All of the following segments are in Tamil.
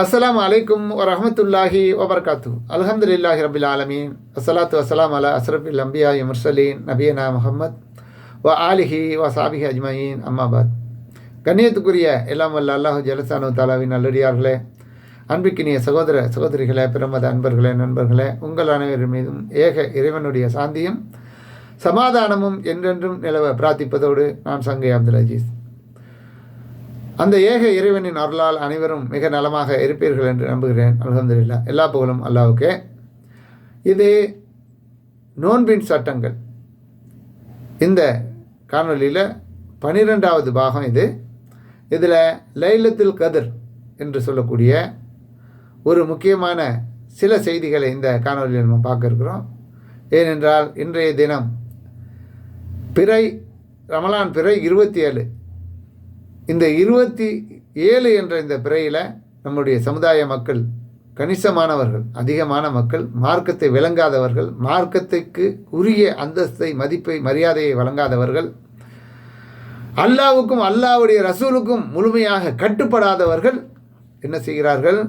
அஸ்லாம் அலைக்கும் வரமத்துல்லாஹி வபர்காத்து அல்ஹம்துலில்லாஹி ரபில் ஆலமீன் அஸ்ஸலாத்து வஸ்ஸலாம் அலா அஸ்ரஃபில் அம்பியா முர்சலீன் நபியனா முகமத் வ ஆலிஹி வ சாபிஹி அஜ்மயீன் அம்மாபாத் கண்ணியத்துக்குரிய எல்லாம் வல்ல அல்லாஹு ஜலசானு தாலாவின் நல்லடியார்களே அன்பிக்கினிய சகோதர சகோதரிகளே பிரமத அன்பர்களே நண்பர்களே உங்கள் அனைவரின் மீதும் ஏக இறைவனுடைய சாந்தியும் சமாதானமும் என்றென்றும் நிலவ பிரார்த்திப்பதோடு நான் சங்கை அப்துல் அஜீஸ். அந்த ஏக இறைவனின் அருளால் அனைவரும் மிக நலமாக இருப்பீர்கள் என்று நம்புகிறேன். அல்ஹம்துலில்லா. எல்லா புகழும் அல்லாவுக்கே. இது நோன்பின் சட்டங்கள். இந்த காணொலியில் பனிரெண்டாவது பாகம் இது. இதில் லைலத்தில் கதிர் என்று சொல்லக்கூடிய ஒரு முக்கியமான சில செய்திகளை இந்த காணொலியில் நம்ம பார்க்க இருக்கிறோம். ஏனென்றால் இன்றைய தினம் பிறை ரமலான் பிறை இருபத்தி ஏழு. இந்த இருபத்தி ஏழு என்ற இந்த பிறையில் நம்முடைய சமுதாய மக்கள் கணிசமானவர்கள் அதிகமான மக்கள் மார்க்கத்தை விளங்காதவர்கள் மார்க்கத்துக்கு உரிய அந்தஸ்தை மதிப்பை மரியாதையை வழங்காதவர்கள் அல்லாவுக்கும் அல்லாவுடைய ரசூலுக்கும் முழுமையாக கட்டுப்படாதவர்கள் என்ன செய்கிறார்கள்?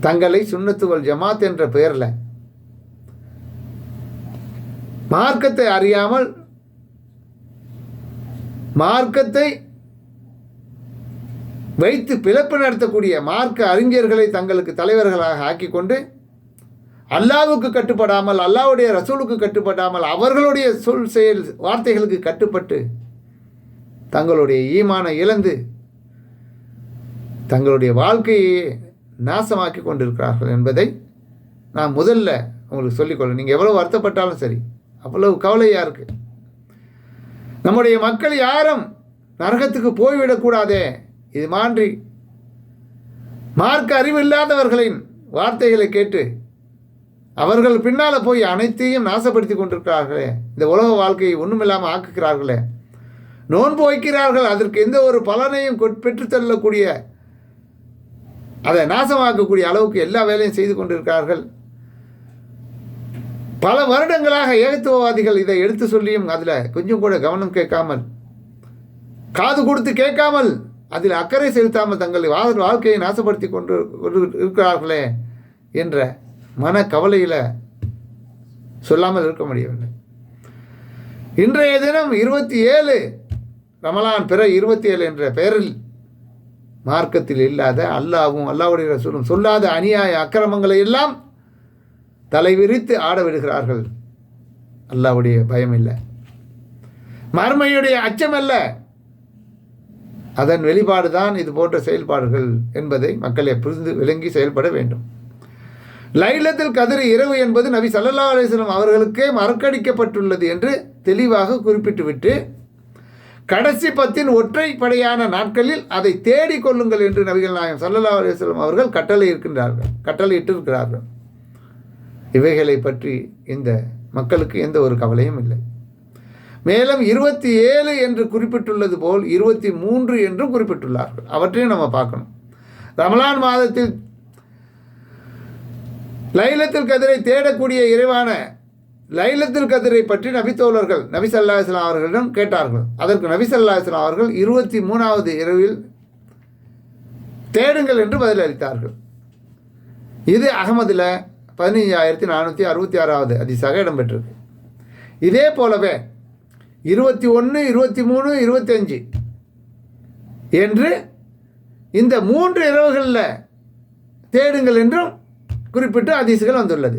தங்களை சுண்ணத்துவல் ஜமாத் என்ற பெயரில் மார்க்கத்தை அறியாமல் மார்க்கத்தை வைத்து பிளப்பு நடத்தக்கூடிய மார்க்க அறிஞர்களை தங்களுக்கு தலைவர்களாக ஆக்கிக்கொண்டு அல்லாவுக்கு கட்டுப்படாமல் அல்லாவுடைய ரசூலுக்கு கட்டுப்படாமல் அவர்களுடைய சொல் செயல் வார்த்தைகளுக்கு கட்டுப்பட்டு தங்களுடைய ஈமான இழந்து தங்களுடைய வாழ்க்கையை நாசமாக்கி கொண்டிருக்கிறார்கள் என்பதை நான் முதல்ல உங்களுக்கு சொல்லிக்கொள்ள நீங்கள் எவ்வளோ வருத்தப்பட்டாலும் சரி அவ்வளவு கவலையாக இருக்குது நம்முடைய மக்கள் யாரும் நரகத்துக்கு போய்விடக்கூடாதே இது மான்றி. மார்க்க அறிவு இல்லாதவர்களின் வார்த்தைகளை கேட்டு அவர்கள் பின்னால் போய் அனைத்தையும் நாசப்படுத்தி கொண்டிருக்கிறார்களே. இந்த உலக வாழ்க்கையை ஒன்றுமில்லாமல் ஆக்குகிறார்களே. நோன்பு வைக்கிறார்கள் அதற்கு எந்த ஒரு பலனையும் பெற்றுத்தள்ளக்கூடிய அதை நாசமாக்கக்கூடிய அளவுக்கு எல்லா வேலையும் செய்து கொண்டிருக்கிறார்கள். பல வருடங்களாக ஏகத்துவவாதிகள் இதை எடுத்து சொல்லியும் அதில் கொஞ்சம் கூட கவனம் கேட்காமல் காது கொடுத்து கேட்காமல் அதில் அக்கறை செலுத்தாமல் தங்கள் வாழ்க்கையை நாசப்படுத்தி கொண்டு இருக்கிறார்களே என்ற மன கவலையில் சொல்லாமல் இருக்க முடியவில்லை. இன்றைய தினம் இருபத்தி ஏழு ரமலான் பிற இருபத்தி ஏழு என்ற பெயரில் மார்க்கத்தில் இல்லாத அல்லாவும் அல்லாவுடைய சொல்லும் சொல்லாத அநியாய அக்கிரமங்களை எல்லாம் தலைவிரித்து ஆட விடுகிறார்கள். அல்லாவுடைய பயம் இல்லை மர்மையுடைய அச்சம் அல்ல அதன் வெளிப்பாடு தான் இது போன்ற செயல்பாடுகள் என்பதை மக்களை புரிந்து விளங்கி செயல்பட வேண்டும். லைலத்தில் கதிர் இரவு என்பது நபி சல்லா அலிஸ்லம் அவர்களுக்கே மறக்கடிக்கப்பட்டுள்ளது என்று தெளிவாக குறிப்பிட்டுவிட்டு கடைசி பத்தின் ஒற்றைப்படையான நாட்களில் அதை தேடிக் கொள்ளுங்கள் என்று நபிகள் நாயகம் சல்லல்லா அலிஸ்லம் அவர்கள் கட்டளை இருக்கின்றார்கள் கட்டளை இட்டிருக்கிறார்கள் இவைகளை பற்றி இந்த மக்களுக்கு எந்த ஒரு கவலையும் இல்லை. மேலும் இருபத்தி ஏழு என்று குறிப்பிட்டுள்ளது போல் இருபத்தி மூன்று என்றும் குறிப்பிட்டுள்ளார்கள். அவற்றையும் நம்ம பார்க்கணும். ரமலான் மாதத்தில் லைலத்தில் கதிரை தேடக்கூடிய இறைவான லைலத்தில் கதிரை பற்றி நபித்தோழர்கள் நபி சல்லா இஸ்லாம் அவர்களிடம் கேட்டார்கள். அதற்கு நபி சல்லா இஸ்லாம் அவர்கள் இருபத்தி மூணாவது இரவில் தேடுங்கள் என்று பதிலளித்தார்கள். இது அகமதில் பதினஞ்சாயிரத்தி நானூற்றி அறுபத்தி ஆறாவது அதிசாக இடம்பெற்றிருக்கு. இதே போலவே இருபத்தி ஒன்று இருபத்தி மூணு இருபத்தஞ்சு என்று இந்த மூன்று இரவுகளில் தேடுங்கள் என்றும் குறிப்பிட்டு அதிசுகள் வந்துள்ளது.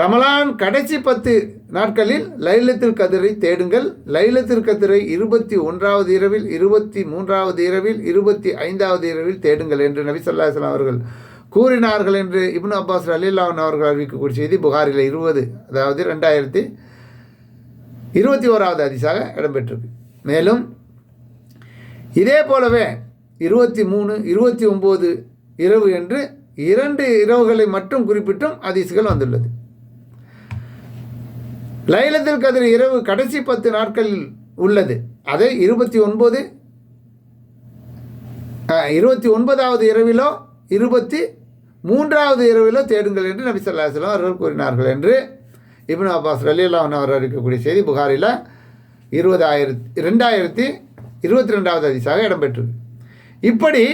ரமலான் கடைசி பத்து நாட்களில் லைலத்தில் கதிரை தேடுங்கள். லைலத்தில் கதிரை இருபத்தி ஒன்றாவது இரவில் இருபத்தி மூன்றாவது இரவில் இருபத்தி ஐந்தாவது இரவில் தேடுங்கள் என்று நபி சொல்லாஸ்லாம் அவர்கள் கூறினார்கள் என்று இப்னு அப்பாஸ் அலில்லான் அவர்கள் அறிவிக்கக்கூடிய செய்தி புகாரில் இருபது அதாவது ரெண்டாயிரத்தி இருபத்தி ஓராவது அதிசாக இடம்பெற்றிருக்கு. மேலும் இதே போலவே இருபத்தி மூணு இருபத்தி ஒம்பது இரவு என்று இரண்டு இரவுகளை மட்டும் குறிப்பிட்டும் அதிசுகள் வந்துள்ளது. லைலத்தில் கதிர் இரவு கடைசி பத்து நாட்களில் உள்ளது. அதை இருபத்தி ஒன்பது இருபத்தி ஒன்பதாவது இரவிலோ இருபத்தி மூன்றாவது இரவிலும் தேடுங்கள் என்று நபி சொல்லாஸ்லாம் அவர்கள் கூறினார்கள் என்று இப்னு அப்பாஸ் ரலியல்லான் அவர் அறிவிக்கக்கூடிய செய்தி புகாரில் இருபதாயிரத்தி ரெண்டாயிரத்தி இருபத்தி ரெண்டாவது அதிசாக இடம்பெற்றது இப்படி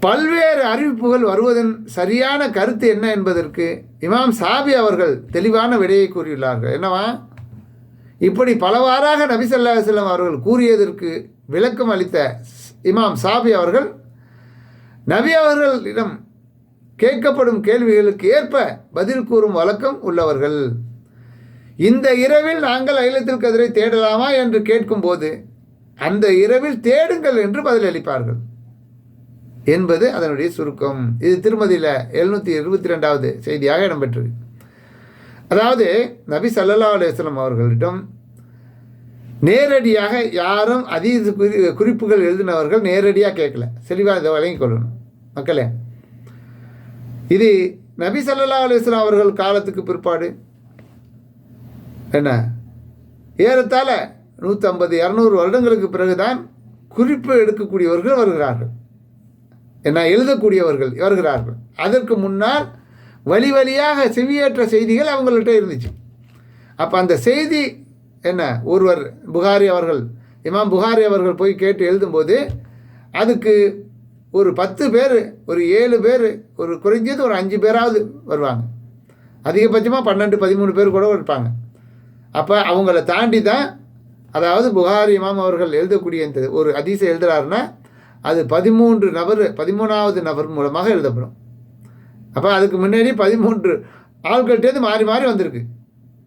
பல்வேறு அறிவிப்புகள் வருவதன் சரியான கருத்து என்ன என்பதற்கு இமாம் சாபி அவர்கள் தெளிவான விடையை கூறியுள்ளார்கள். என்னவா? இப்படி பலவாறாக நபி ஸல்லல்லாஹு அலைஹி அவர்கள் கூறியதற்கு விளக்கம் அளித்த இமாம் சாபி அவர்கள் நபி அவர்களிடம் கேட்கப்படும் கேள்விகளுக்கு ஏற்ப பதில் கூறும் வழக்கம் உள்ளவர்கள். இந்த இரவில் நாங்கள் ஐலத்தில் கதிரை தேடலாமா என்று கேட்கும்போது அந்த இரவில் தேடுங்கள் என்று பதிலளிப்பார்கள் என்பது அதனுடைய சுருக்கம். இது திருமதியில் எழுநூற்றி இருபத்தி ரெண்டாவது செய்தியாக இடம்பெற்றது. அதாவது நபி ஸல்லல்லாஹு அலுவலம் அவர்களிடம் நேரடியாக யாரும் அதீத குறி குறிப்புகள் எழுதினவர்கள் நேரடியாக கேட்கல. தெளிவாக இதை வழங்கிக் கொள்ளணும். மக்களே இது நபி சல்லா அலுவலாம் அவர்கள் காலத்துக்கு பிற்பாடு என்ன? ஏறத்தாழ நூற்றம்பது இரநூறு வருடங்களுக்கு பிறகுதான் குறிப்பு எடுக்கக்கூடியவர்கள் வருகிறார்கள். என்ன? எழுதக்கூடியவர்கள் வருகிறார்கள். அதற்கு முன்னால் வழி வழியாக செவியேற்ற செய்திகள் அவங்கள்ட்ட இருந்துச்சு. அப்போ அந்த செய்தி என்ன? ஒருவர் புகாரி அவர்கள் இமாம் புகாரி அவர்கள் போய் கேட்டு எழுதும்போது அதுக்கு ஒரு பத்து பேர் ஒரு ஏழு பேர் ஒரு குறைஞ்சது ஒரு அஞ்சு பேராவது வருவாங்க. அதிகபட்சமாக பன்னெண்டு பதிமூணு பேர் கூட இருப்பாங்க. அப்போ அவங்கள தாண்டி தான் அதாவது புகாரி இமாம் அவர்கள் எழுதக்கூடிய இந்த ஒரு அதிசை எழுதுகிறாருன்னா அது பதிமூன்று நபர் பதிமூணாவது நபர் மூலமாக எழுதப்படும். அப்போ அதுக்கு முன்னாடி பதிமூன்று ஆட்கள்கிட்டேருந்து மாறி மாறி வந்திருக்கு.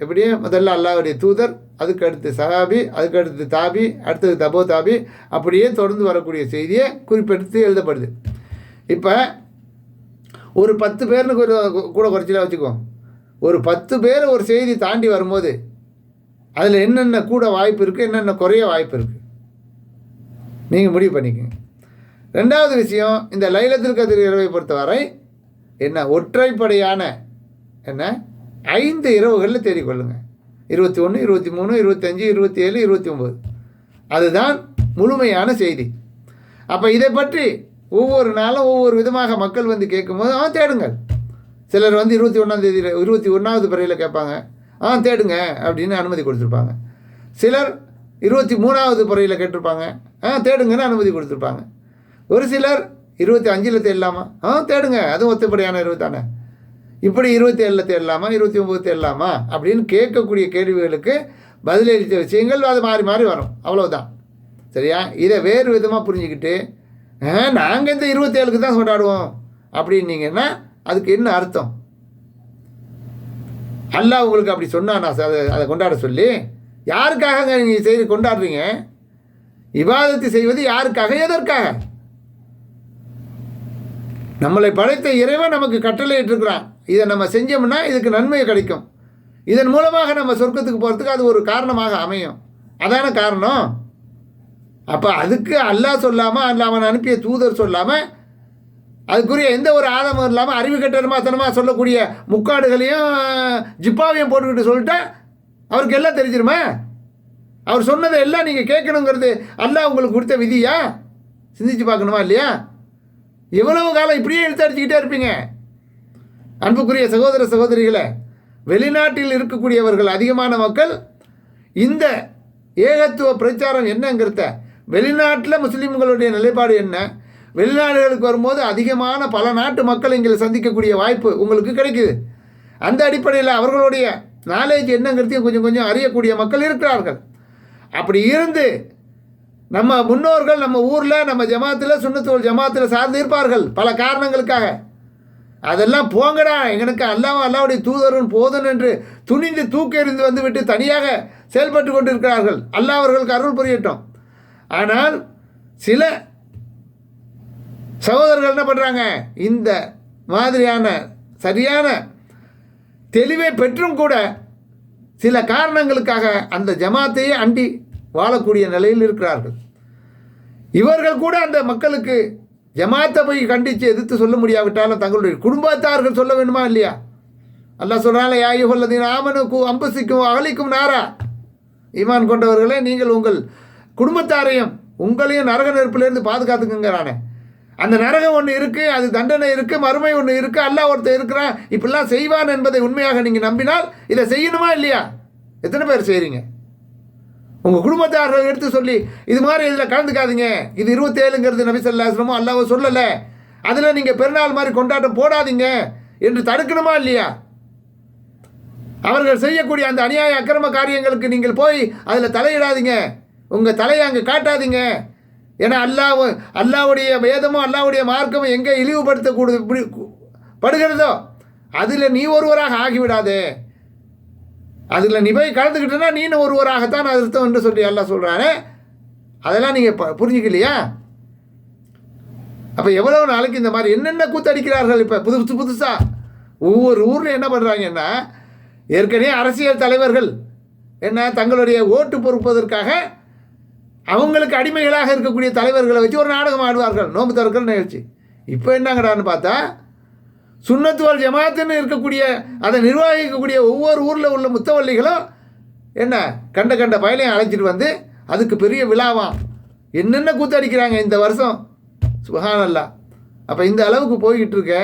எப்படியே முதல்ல அல்லாவுடைய தூதர் அதுக்கு அடுத்து சஹாபி அதுக்கு அடுத்து தாபி அடுத்தது தபோ தாபி அப்படியே தொடர்ந்து வரக்கூடிய செய்தியை குறிப்பெடுத்து எழுதப்படுது. இப்போ ஒரு பத்து பேர்னு கூட- கூட குறைச்சலாக வச்சுக்கோ. ஒரு பத்து பேர் ஒரு செய்தி தாண்டி வரும்போது அதில் என்னென்ன கூட வாய்ப்பு இருக்குது என்னென்ன குறைய வாய்ப்பு இருக்குது நீங்கள் முடிவு பண்ணிக்கங்க. ரெண்டாவது விஷயம் இந்த லைலத்தில் கதிர் இரவை பொறுத்தவரை என்ன ஒற்றைப்படையான என்ன ஐந்து இரவுகளில் தேடிக்கொள்ளுங்க. இருபத்தி ஒன்று இருபத்தி மூணு இருபத்தஞ்சி இருபத்தி ஏழு இருபத்தி ஒம்பது அதுதான் முழுமையான செய்தி. அப்போ இதை பற்றி ஒவ்வொரு நாளும் ஒவ்வொரு விதமாக மக்கள் வந்து கேட்கும்போது ஆ தேடுங்கள். சிலர் வந்து இருபத்தி ஒன்றாந்தேதி இருபத்தி ஒன்றாவது பிறையில் கேட்பாங்க. ஆ தேடுங்க அப்படின்னு அனுமதி கொடுத்துருப்பாங்க. சிலர் இருபத்தி மூணாவது பிறையில் கேட்டிருப்பாங்க. ஆ தேடுங்கன்னு அனுமதி கொடுத்துருப்பாங்க. ஒரு சிலர் இருபத்தி அஞ்சில் தேடலாமா? ஆ தேடுங்க அதுவும் ஒத்தப்படியான இருபத்தானே இப்படி இருபத்தி ஏழில் தேடலாமா? இருபத்தி ஒம்பது தேடலாமா? அப்படின்னு கேட்கக்கூடிய கேள்விகளுக்கு பதிலளித்த விஷயங்கள் அது மாறி மாறி வரும். அவ்வளோதான் சரியா? இதை வேறு விதமாக புரிஞ்சுக்கிட்டு நாங்கள் இந்த இருபத்தேழுக்கு தான் கொண்டாடுவோம். அப்படின்னீங்கன்னா அதுக்கு என்ன அர்த்தம்? அல்லாஹ் உங்களுக்கு அப்படி சொன்னானா? அதை அதை கொண்டாட சொல்லி யாருக்காக நீங்கள் செய்து கொண்டாடுறீங்க? விவாதத்தை செய்வது யாருக்காக எதற்காக? நம்மளை படைத்த இறைவன் நமக்கு கட்டளையிட்டிருக்கிறான். இதை நம்ம செஞ்சோம்னா இதுக்கு நன்மை கிடைக்கும். இதன் மூலமாக நம்ம சொர்க்கத்துக்கு போகிறதுக்கு அது ஒரு காரணமாக அமையும். அதான காரணம்? அப்போ அதுக்கு அல்லாஹ் சொல்லாமல் அல்ல அவன் அனுப்பிய தூதர் சொல்லாமல் அதுக்குரிய எந்த ஒரு ஆதமும் இல்லாமல் அறிவு கட்டணமாத்தனமாக சொல்லக்கூடிய முக்காடுகளையும் ஜிப்பாவையும் போட்டுக்கிட்டு சொல்லிட்டா அவருக்கு எல்லாம் தெரிஞ்சிருமா? அவர் சொன்னதை எல்லாம் நீங்கள் கேட்கணுங்கிறது அல்லாஹ் உங்களுக்கு கொடுத்த விதியா? சிந்திச்சு பார்க்கணுமா இல்லையா? எவ்வளவு காலம் இப்படியே இழுத்தடிச்சுக்கிட்டே இருப்பீங்க. அன்புக்குரிய சகோதர சகோதரிகளை வெளிநாட்டில் இருக்கக்கூடியவர்கள் அதிகமான மக்கள் இந்த ஏகத்துவ பிரச்சாரம் என்னங்கிறத வெளிநாட்டில் முஸ்லீம்களுடைய நிலைப்பாடு என்ன? வெளிநாடுகளுக்கு வரும்போது அதிகமான பல நாட்டு மக்கள் இங்கே சந்திக்கக்கூடிய வாய்ப்பு உங்களுக்கு கிடைக்குது. அந்த அடிப்படையில் அவர்களுடைய நாலேஜ் என்னங்கிறதையும் கொஞ்சம் கொஞ்சம் அறியக்கூடிய மக்கள் இருக்கிறார்கள். அப்படி இருந்து நம்ம முன்னோர்கள் நம்ம ஊரில் நம்ம ஜமாத்தில் சுண்ணத்தோல் ஜமாத்தில் சார்ந்து இருப்பார்கள் பல காரணங்களுக்காக. அதெல்லாம் போங்கடா. எங்களுக்கு அல்லாஹ் அல்லாவுடைய தூதரும் போதும் என்று துணிந்து தூக்கி எறிந்து வந்துவிட்டு தனியாக செயல்பட்டு கொண்டிருக்கிறார்கள். அல்லாஹ் அவர்களுக்கு அருள் புரியட்டும். ஆனால் சில சகோதரர்கள் என்ன பண்ணுறாங்க இந்த மாதிரியான சரியான தெளிவை பெற்றும் கூட சில காரணங்களுக்காக அந்த ஜமாத்தையே அண்டி வாழக்கூடிய நிலையில் இருக்கிறார்கள். இவர்கள் கூட அந்த மக்களுக்கு ஜமாத்தை போய் கண்டித்து எதிர்த்து சொல்ல முடியாவிட்டாலும் தங்களுடைய குடும்பத்தார்கள் சொல்ல வேண்டுமா இல்லையா? அல்லா சொல்கிறாங்க யாயு கொல்லதீன் ஆமனுக்கும் அம்பசிக்கும் அகலிக்கும் நாரா. ஈமான் கொண்டவர்களே நீங்கள் உங்கள் குடும்பத்தாரையும் உங்களையும் நரக நெருப்பிலேருந்து பாதுகாத்துக்குங்கிறானே. அந்த நரகம் ஒன்று இருக்குது அது தண்டனை இருக்குது மறுமை ஒன்று இருக்குது அல்லா ஒருத்தர் இருக்கிறான் இப்படிலாம் செய்வான் என்பதை உண்மையாக நீங்கள் நம்பினால் இதை செய்யணுமா இல்லையா? எத்தனை பேர் செய்கிறீங்க உங்கள் குடும்பத்தார்கள் எடுத்து சொல்லி இது மாதிரி இதில் கலந்துக்காதீங்க. இது இருபத்தேழுங்கிறது நபி அல்லாவோ சொல்லலை. அதில் நீங்கள் பெருநாள் மாதிரி கொண்டாட்டம் போடாதீங்க என்று தடுக்கணுமா இல்லையா? அவர்கள் செய்யக்கூடிய அந்த அநியாய அக்கிரம காரியங்களுக்கு நீங்கள் போய் அதில் தலையிடாதீங்க. உங்கள் தலையை அங்கே காட்டாதீங்க. ஏன்னா அல்லாஹ் அல்லாவுடைய வேதமும் அல்லாவுடைய மார்க்கமும் எங்கே இழிவுபடுத்தக்கூடு இப்படி படுகிறதோ அதில் நீ ஒருவராக ஆகிவிடாதே. அதில் நீ போய் கலந்துக்கிட்டேன்னா நீனு ஒருவராகத்தான் அர்த்தம் என்று சொல்லி எல்லாம் சொல்கிறானே அதெல்லாம் நீங்கள் புரிஞ்சுக்கலையா? அப்போ எவ்வளோ நாளைக்கு இந்த மாதிரி என்னென்ன கூத்தடிக்கிறார்கள் இப்போ? புதுசு புதுசாக ஒவ்வொரு ஊரில் என்ன பண்ணுறாங்கன்னா ஏற்கனவே அரசியல் தலைவர்கள் என்ன தங்களுடைய ஓட்டு பொறுப்பதற்காக அவங்களுக்கு அடிமைகளாக இருக்கக்கூடிய தலைவர்களை வச்சு ஒரு நாடகம் ஆடுவார்கள். நோம்பு திறக்கிற நிகழ்ச்சி. இப்போ என்னங்கடான்னு பார்த்தா சுண்ணத்துவால் ஜமாத்துன்னு இருக்கக்கூடிய அதை நிர்வகிக்கக்கூடிய ஒவ்வொரு ஊரில் உள்ள முத்தவள்ளிகளும் என்ன கண்ட கண்ட பயலையும் அழைச்சிட்டு வந்து அதுக்கு பெரிய விழாவாம் என்னென்ன கூத்தடிக்கிறாங்க இந்த வருஷம்? சுபஹானல்லா அப்போ இந்த அளவுக்கு போய்கிட்டு இருக்க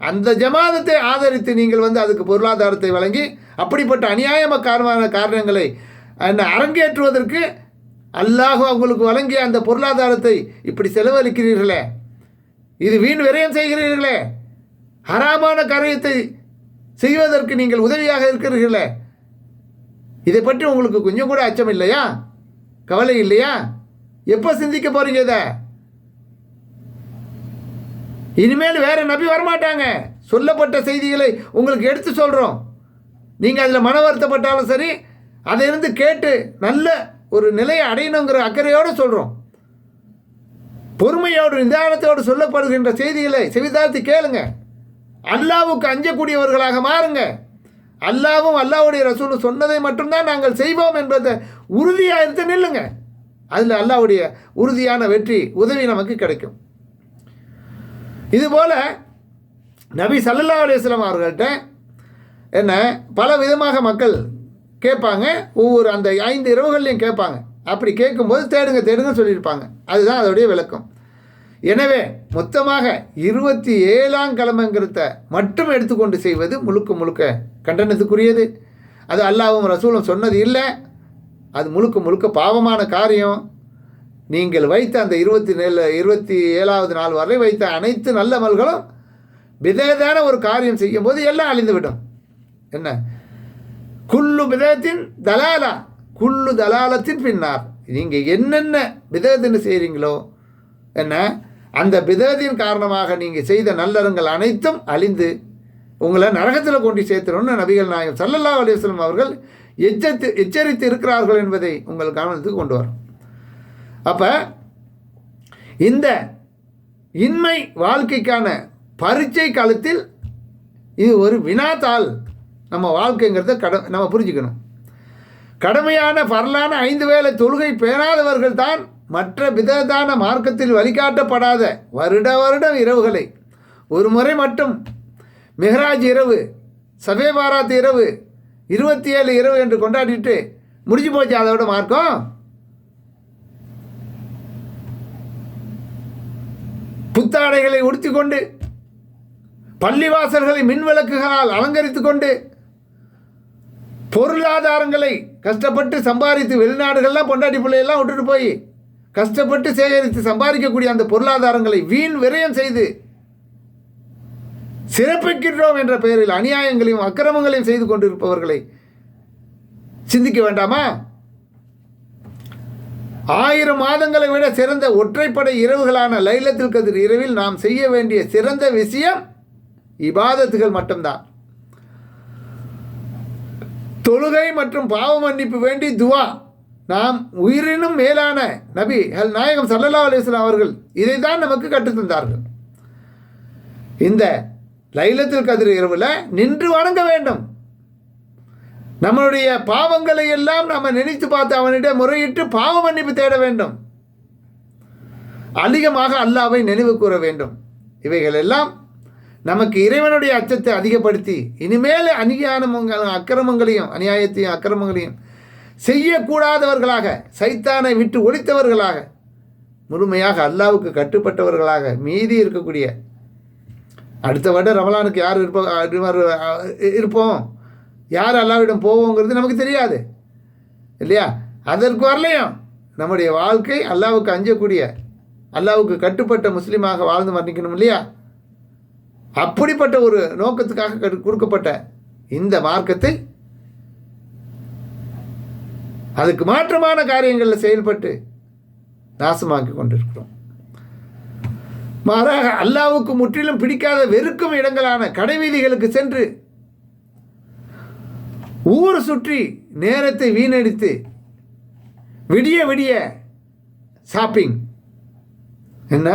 அந்த ஜமாதத்தை ஆதரித்து நீங்கள் வந்து அதுக்கு பொருளாதாரத்தை வழங்கி அப்படிப்பட்ட அநியாயமக்காரமான காரணங்களை என்ன அரங்கேற்றுவதற்கு அல்லாஹ் அவங்களுக்கு வழங்கிய அந்த பொருளாதாரத்தை இப்படி செலவழிக்கிறீர்களே? இது வீண் விரயம் செய்கிறீர்களே? ஹராமான காரியத்தை செய்வதற்கு நீங்கள் உதவியாக இருக்கிறீர்களே? இதை பற்றி உங்களுக்கு கொஞ்சம் கூட அச்சம் இல்லையா? கவலை இல்லையா? எப்போ சிந்திக்க போகிறீங்க இதை? இனிமேல் வேறு நபி வரமாட்டாங்க. சொல்லப்பட்ட செய்திகளை உங்களுக்கு எடுத்து சொல்கிறோம் நீங்கள் அதில் மன வருத்தப்பட்டாலும் சரி அதை இருந்து கேட்டு நல்ல ஒரு நிலையை அடையணுங்கிற அக்கறையோடு சொல்கிறோம் பொறுமையோடு நிதானத்தோடு சொல்லப்படுகின்ற செய்திகளை செவிதார்த்து கேளுங்கள் அல்லாவுக்கு அஞ்சக்கூடியவர்களாக மாறுங்க. அல்லாவும் அல்லாவுடைய ரசூல் சொன்னதை மட்டும்தான் நாங்கள் செய்வோம் என்பதை உறுதியாக இருந்து நில்லுங்க. அதில் அல்லாவுடைய உறுதியான வெற்றி உதவி நமக்கு கிடைக்கும். இதுபோல் நபி சல்லல்லா அலிஸ்லாம் அவர்கள்ட்ட என்ன பல விதமாக மக்கள் கேட்பாங்க. ஒவ்வொரு அந்த ஐந்து இரவுகள்லையும் கேட்பாங்க. அப்படி கேட்கும்போது தேடுங்க தேடுங்க சொல்லியிருப்பாங்க. அதுதான் அதோடைய விளக்கம். எனவே மொத்தமாக இருபத்தி ஏழாம் கிழமைங்கிறத மட்டும் எடுத்துக்கொண்டு செய்வது முழுக்க முழுக்க கண்டனத்துக்குரியது. அது அல்லாவும் ரசூலும் சொன்னது இல்லை. அது முழுக்க முழுக்க பாவமான காரியம். நீங்கள் வைத்த அந்த இருபத்தி நேழு இருபத்தி ஏழாவது நாள் வரை வைத்த அனைத்து நல்ல மல்களும் விதேதான ஒரு காரியம் செய்யும்போது எல்லாம் அழிந்துவிடும். என்ன? குல்லு விதத்தின் தலாலா. குல்லு தலாலத்தின் பின்னார். நீங்கள் என்னென்ன விதத்தின்னு செய்கிறீங்களோ என்ன? அந்த விதத்தின் காரணமாக நீங்கள் செய்த நல்லறங்கள் அனைத்தும் அழிந்து உங்களை நரகத்தில் கொண்டு சேர்த்துறோம்னு நபிகள் நாயகம் சல்லல்லா அலிஸ்லம் அவர்கள் எச்சரித்து எச்சரித்து இருக்கிறார்கள் என்பதை உங்கள் கவனத்துக்கு கொண்டு வரும். அப்போ இந்த இன்மை வாழ்க்கைக்கான பரீட்சை காலத்தில் இது ஒரு வினாத்தாள். நம்ம வாழ்க்கைங்கிறத கட நம்ம புரிஞ்சுக்கணும். கடமையான பரலான ஐந்து வேளை தொழுகை பேணாதவர்கள் தான் மற்ற விததான மார்க்கத்தில் வழிகாட்டப்படாத வருட வருடம் இரவுகளை. ஒரு முறை மட்டும். மெஹராஜ் இரவு சபே பாராத் இரவு இருபத்தி ஏழு இரவு என்று கொண்டாடிட்டு முடிஞ்சு போச்சு அதோட மார்க்கம்? புத்தாடைகளை உடுத்தி கொண்டு பள்ளிவாசல்களை மின்விளக்குகளால் அலங்கரித்து கொண்டு பொருளாதாரங்களை கஷ்டப்பட்டு சம்பாதித்து வெளிநாடுகள்லாம் பொண்டாட்டி பிள்ளையெல்லாம் விட்டுட்டு போய் கஷ்டப்பட்டு சேகரித்து சம்பாதிக்கக்கூடிய அந்த பொருளாதாரங்களை வீண் விரயம் செய்து சிறப்பிக்கின்றோம் என்ற பெயரில் அநியாயங்களையும் அக்கிரமங்களையும் செய்து கொண்டிருப்பவர்களை சிந்திக்க வேண்டாமா? ஆயிரம் மாதங்களை விட சிறந்த ஒற்றைப்படை இரவுகளான லைலத்தில் கதிர் இரவில் நாம் செய்ய வேண்டிய சிறந்த விஷயம் இபாதத்துகள் மட்டும்தான். தொழுகை மற்றும் பாவ மன்னிப்பு வேண்டி துவா. நாம் உயிரினும் மேலான நபி ஹல் நாயகம் சல்லல்லா அலிஸ்லாம் அவர்கள் இதை தான் நமக்கு கற்றுத்தந்தார்கள் இந்த லைலத்தில் கதிர் இரவில் நின்று வணங்க வேண்டும். நம்மளுடைய பாவங்களை எல்லாம் நம்ம நினைத்து பார்த்து அவனிடம் முறையிட்டு பாவ மன்னிப்பு தேட வேண்டும். அதிகமாக அல்லாவை நினைவு கூற வேண்டும். இவைகள் எல்லாம் நமக்கு இறைவனுடைய அச்சத்தை அதிகப்படுத்தி இனிமேல் அநியானமும் அக்கிரமங்களையும் அநியாயத்தையும் அக்கிரமங்களையும் செய்யக்கூடாதவர்களாக சைத்தானை விட்டு ஒழித்தவர்களாக முழுமையாக அல்லாவுக்கு கட்டுப்பட்டவர்களாக மீதி இருக்கக்கூடிய அடுத்த வருடம் ரமலானுக்கு யார் இருப்போம் இருப்போம்? யார் அல்லாவிடம் போவோங்கிறது நமக்கு தெரியாது. இல்லையா? அதற்கு வரலையும். நம்முடைய வாழ்க்கை அல்லாவுக்கு அஞ்சக்கூடிய அல்லாவுக்கு கட்டுப்பட்ட முஸ்லீமாக வாழ்ந்து மரணிக்கணும் இல்லையா? அப்படிப்பட்ட ஒரு நோக்கத்துக்காக கொடுக்கப்பட்ட இந்த மார்க்கத்தை அதுக்கு மாற்றமான காரியங்களில் செயல்பட்டு நாசமாக்கி கொண்டிருக்கிறோம். மாறாக அல்லாவுக்கு முற்றிலும் பிடிக்காத வெறுக்கும் இடங்களான கடைவீதிகளுக்கு சென்று ஊர் சுற்றி நேரத்தை வீணடித்து விடிய விடிய ஷாப்பிங் என்ன?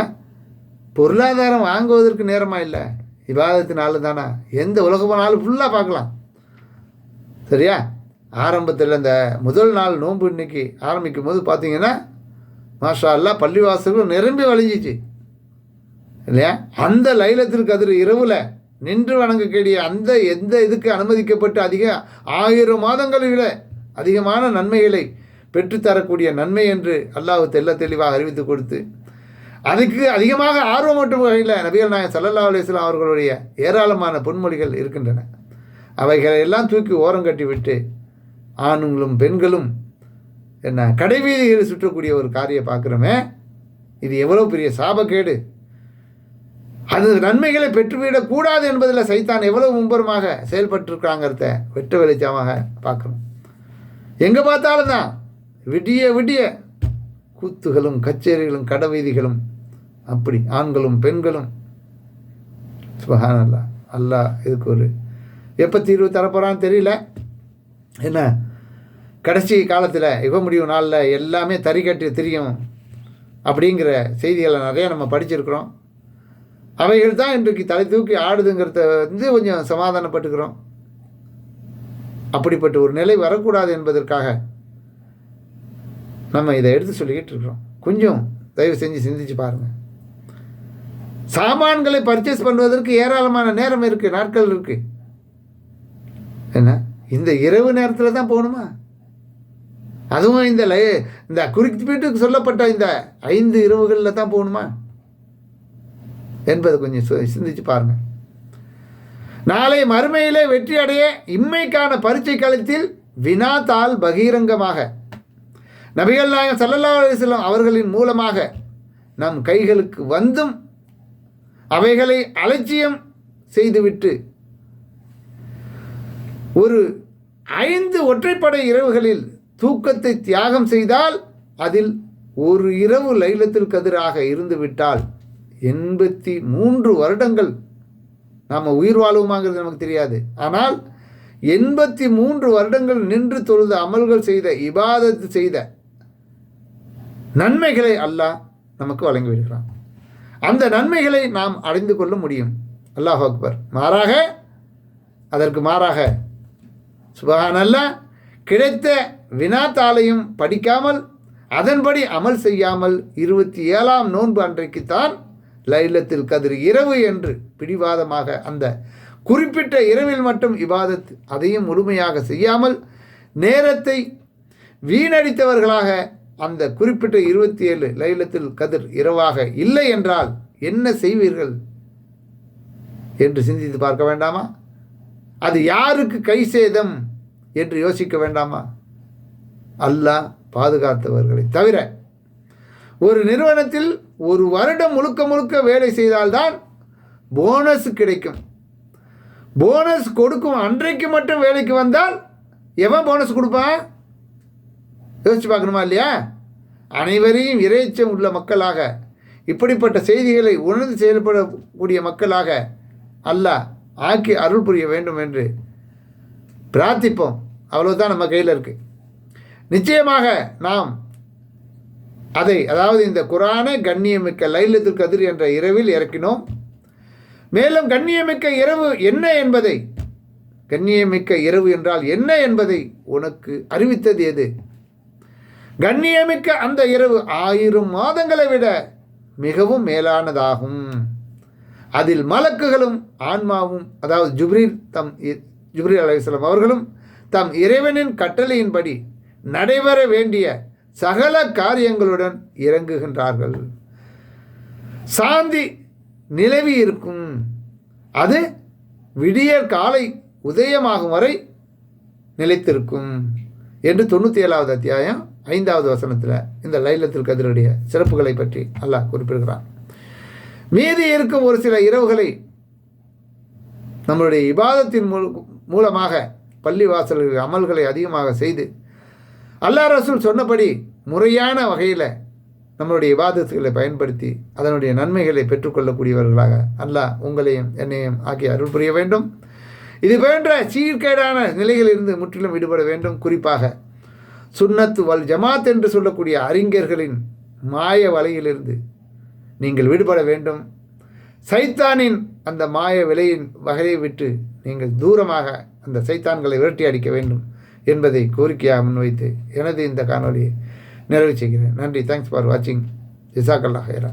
பொருளாதாரம் வாங்குவதற்கு நேரமா இல்லை? விவாதத்தினால தானே? எந்த உலகமானாலும் ஃபுல்லாக பார்க்கலாம். சரியா? ஆரம்பத்தில் இந்த முதல் நாள் நோன்பு இன்னைக்கு ஆரம்பிக்கும் போது பார்த்தீங்கன்னா மாஷா எல்லாம் பள்ளிவாசல்கள் நிரம்பி வழிஞ்சிச்சு. இல்லையா? அந்த லைலத்திற்கு அதில் இரவில் நின்று வணங்கக்கூடிய அந்த எந்த இதுக்கு அனுமதிக்கப்பட்டு அதிக ஆயிரம் மாதங்களில் அதிகமான நன்மைகளை பெற்றுத்தரக்கூடிய நன்மை என்று அல்லாஹ் தெள்ள தெளிவாக அறிவித்து கொடுத்து அதுக்கு அதிகமாக ஆர்வம் மட்டும் வகையில் நபிகள் நாயகம் சல்லல்லா அலிஸ்லாம் அவர்களுடைய ஏராளமான பொன்மொழிகள் இருக்கின்றன. அவைகளை எல்லாம் தூக்கி ஓரம் விட்டு ஆணுங்களும் பெண்களும் என்ன கடைவீதிகளில் சுற்றக்கூடிய ஒரு காரியம் பார்க்குறோமே இது எவ்வளோ பெரிய சாபக்கேடு. அது நன்மைகளை பெற்றுவிடக்கூடாது என்பதில் சைத்தான் எவ்வளவு மும்பரமாக செயல்பட்டிருக்காங்கிறத வெட்ட வெளிச்சமாக பார்க்கணும் எங்கே பார்த்தாலும் தான் விடிய விடிய கூத்துகளும் கச்சேரிகளும் கடைவீதிகளும் அப்படி ஆண்களும் பெண்களும். சுபஹானல்லா அல்லாஹ் இதுக்கு ஒரு எப்போ தீர்வு தரப்போகிறான்னு தெரியல. என்ன? கடைசி காலத்தில் யுக முடிவு நாளில் எல்லாமே தறிக்கட்டு திரியும் அப்படிங்கிற செய்திகளை நிறைய நம்ம படிச்சிருக்கிறோம். அவைகள் தான் இன்றைக்கு தலை தூக்கி ஆடுதுங்கிறத வந்து கொஞ்சம் சமாதானப்பட்டுக்கிறோம். அப்படிப்பட்ட ஒரு நிலை வரக்கூடாது என்பதற்காக நம்ம இதை எடுத்து சொல்லிக்கிட்டு இருக்கிறோம். கொஞ்சம் தயவு செஞ்சு சிந்திச்சு பாருங்கள் சாமான்களை பர்ச்சேஸ் பண்ணுவதற்கு ஏராளமான நேரம் இருக்குது நாட்கள் இருக்குது என்ன? இந்த இரவு நேரத்தில் தான் போகணுமா? அதுவும் இந்த லை இந்த குறிப்பிட்டு சொல்லப்பட்ட இந்த ஐந்து இரவுகளில் தான் போகணுமா? என்பதை கொஞ்சம் சு- சிந்திச்சு பாருங்கள் நாளை மறுமையிலே வெற்றி அடைய இம்மைக்கான பரீட்சை காலத்தில் வினாத்தால் பகிரங்கமாக. நபிகள் நாயகம் சல்லல்லா அலைஹி அவர்களின் மூலமாக நம் கைகளுக்கு வந்தும் அவைகளை அலட்சியம் செய்துவிட்டு ஒரு ஐந்து ஒற்றைப்படை இரவுகளில் தூக்கத்தை தியாகம் செய்தால் அதில் ஒரு இரவு லைலத்தில் கதிராக இருந்துவிட்டால் எண்பத்தி மூன்று வருடங்கள் நாம் உயிர் வாழ்வோமாங்கிறது நமக்கு தெரியாது. ஆனால் எண்பத்தி மூன்று வருடங்கள் நின்று தொழுத அமல்கள் செய்த இபாதத்து செய்த நன்மைகளை அல்லாஹ் நமக்கு வழங்கி விடுகிறான் அந்த நன்மைகளை நாம் அடைந்து கொள்ள முடியும். அல்லாஹ் அக்பர். மாறாக அதற்கு மாறாக சுபகானல்ல கிடைத்த வினாத்தாளையும் படிக்காமல் அதன்படி அமல் செய்யாமல் இருபத்தி ஏழாம் நோன்பு அன்றைக்குத்தான் லைலத்தில் கதிர் இரவு என்று பிடிவாதமாக அந்த குறிப்பிட்ட இரவில் மட்டும் இபாதத் அதையும் முழுமையாக செய்யாமல் நேரத்தை வீணடித்தவர்களாக அந்த குறிப்பிட்ட இருபத்தி ஏழு லைலத்தில் கதிர் இரவாக இல்லை என்றால் என்ன செய்வீர்கள்? என்று சிந்தித்து பார்க்க வேண்டாமா? அது யாருக்கு கை சேதம் என்று யோசிக்க வேண்டாமா? அல்லாஹ் பாதுகாத்தவர்களை தவிர. ஒரு நிறுவனத்தில் ஒரு வருடம் முழுக்க முழுக்க வேலை செய்தால்தான் போனஸ் கிடைக்கும். போனஸ் கொடுக்கும் அன்றைக்கு மட்டும் வேலைக்கு வந்தால் எவன் போனஸ் கொடுப்பான் யோசிச்சு பார்க்கணுமா இல்லையா? அனைவரையும் இறைச்சம் உள்ள மக்களாக இப்படிப்பட்ட செய்திகளை உணர்ந்து செயல்படக்கூடிய மக்களாக அல்லாஹ் ஆக்கி அருள் புரிய வேண்டும் என்று பிரார்த்திப்போம். அவ்வளவுதான் நம்ம கையில் இருக்கு. நிச்சயமாக நாம் அதை அதாவது இந்த குரானை கண்ணியமிக்க லைலத்துல் கதிர் என்ற இரவில் இறக்கினோம். மேலும் கண்ணியமிக்க இரவு என்ன என்பதை கண்ணியமிக்க இரவு என்றால் என்ன என்பதை உனக்கு அறிவித்தது எது? கண்ணியமிக்க அந்த இரவு ஆயிரம் மாதங்களை விட மிகவும் மேலானதாகும். அதில் மலக்குகளும் ஆன்மாவும் அதாவது ஜுப்ரீர் தம் இ- அலையம் அவர்களும் தம் இறைவனின் கட்டளையின்படி நடைபெற வேண்டிய சகல காரியங்களுடன் இறங்குகின்றார்கள். சாந்தி நிலவி இருக்கும். அது விடியற் காலை உதயமாகும் வரை நிலைத்திருக்கும் என்று தொண்ணூற்றி ஏழாவது அத்தியாயம் ஐந்தாவது வசனத்தில் இந்த லைலத்தில் கதிருடைய சிறப்புகளை பற்றி அல்லாஹ் குறிப்பிடுகிறான். மீதி இருக்கும் ஒரு சில இரவுகளை நம்மளுடைய இபாதத்தின் மூ மூலமாக பள்ளி வாசல்கள் அமல்களை அதிகமாக செய்து அல்லாஹ் ரசூல் சொன்னபடி முறையான வகையில் நம்மளுடைய இபாதத்துகளை பயன்படுத்தி அதனுடைய நன்மைகளை பெற்றுக்கொள்ளக்கூடியவர்களாக அல்லாஹ் உங்களையும் என்னையும் ஆக்கி அருள் புரிய வேண்டும். இது போன்ற சீர்கேடான நிலைகளிலிருந்து முற்றிலும் விடுபட வேண்டும். குறிப்பாக சுன்னத்து வல் ஜமாத் என்று சொல்லக்கூடிய அறிஞர்களின் மாய வலையிலிருந்து நீங்கள் விடுபட வேண்டும். சைத்தானின் அந்த மாய விலையின் வகையை விட்டு நீங்கள் தூரமாக அந்த சைத்தான்களை விரட்டி அடிக்க வேண்டும் என்பதை கோரிக்கையாக முன்வைத்து எனது இந்த காணொலியை நிறைவு செய்கிறேன். நன்றி. தேங்க்ஸ் ஃபார் வாட்சிங் ஜிசாக்கல்லா ஹைரா